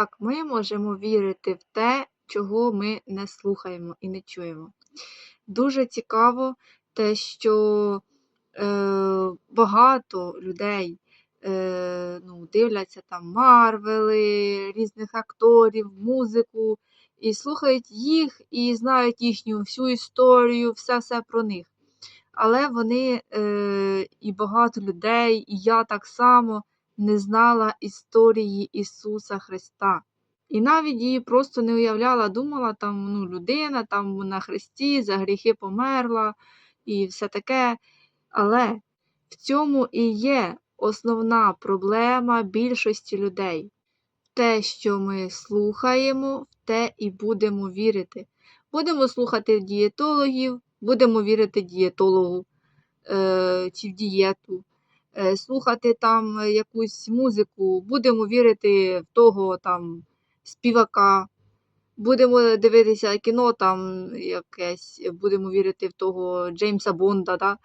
Як ми можемо вірити в те, чого ми не слухаємо і не чуємо? Дуже цікаво те, що е, багато людей е, ну, дивляться там Марвели, різних акторів, музику, і слухають їх, і знають їхню всю історію, все-все про них. Але вони е, і багато людей, і я так само не знала історії Ісуса Христа. І навіть її просто не уявляла, думала, там ну, людина там на хресті за гріхи померла і все таке. Але в цьому і є основна проблема більшості людей. Те, що ми слухаємо, в те і будемо вірити. Будемо слухати дієтологів, будемо вірити дієтологу е, чи в дієту. Е, слухати там якусь музику, будемо вірити в того там співака, будемо дивитися кіно, там якесь, будемо вірити в того Джеймса Бонда, да?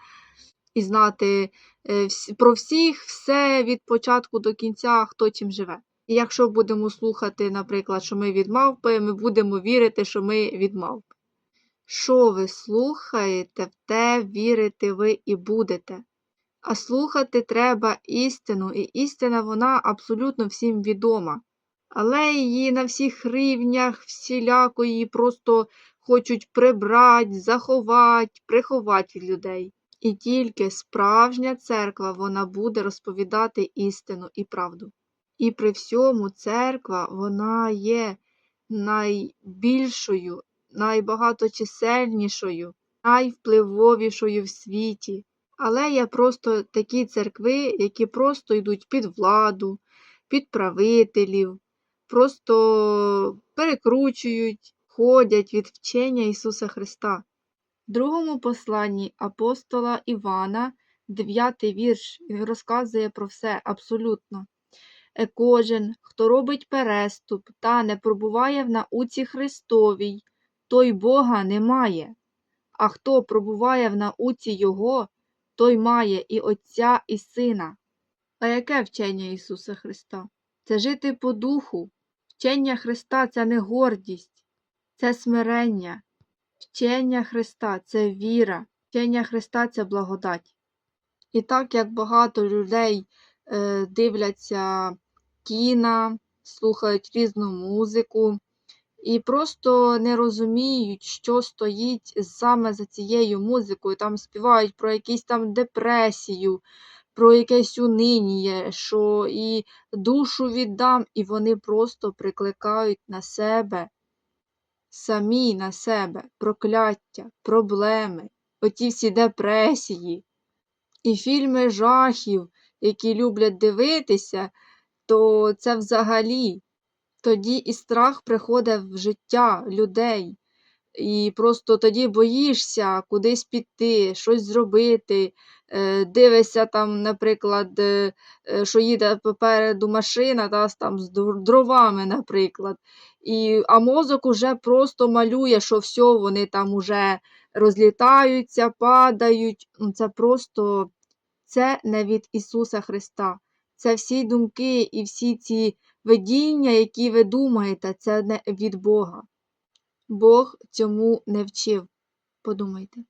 і знати е, про всіх все від початку до кінця, хто чим живе. І якщо будемо слухати, наприклад, що ми від мавпи, ми будемо вірити, що ми від мавпи. Що ви слухаєте, в те вірити ви і будете. А слухати треба істину, і істина вона абсолютно всім відома. Але її на всіх рівнях всіляко її просто хочуть прибрати, заховати, приховати від людей. І тільки справжня церква вона буде розповідати істину і правду. І при всьому церква вона є найбільшою, найбагаточисельнішою, найвпливовішою в світі. Але є просто такі церкви, які просто йдуть під владу, під правителів, просто перекручують, ходять від вчення Ісуса Христа. В другому посланні апостола Івана, 9 вірш, розказує про все абсолютно. Е, Кожен, хто робить переступ та не пробуває в науці Христовій, той Бога не має. А хто пробуває в науці Його, той має і Отця, і Сина. А яке вчення Ісуса Христа? Це жити по духу. Вчення Христа це не гордість, це смирення. Вчення Христа це віра, вчення Христа це благодать. І так як багато людей е, дивляться кіна, слухають різну музику і просто не розуміють, що стоїть саме за цією музикою. Там співають про якусь там депресію, про якесь унинія, що і душу віддам, і вони просто прикликають на себе самі на себе прокляття, проблеми, оті всі депресії. І фільми жахів, які люблять дивитися, то це взагалі. Тоді і страх приходить в життя людей. І просто тоді боїшся кудись піти, щось зробити. Е, Дивишся там, наприклад, е, е, що їде попереду машина та, там, з дровами, наприклад. І, а мозок уже просто малює, що все, вони там уже розлітаються, падають. Ну, Це просто це не від Ісуса Христа. Це всі думки і всі ці видіння, які ви думаєте, це не від Бога. Бог цьому не вчив. Подумайте.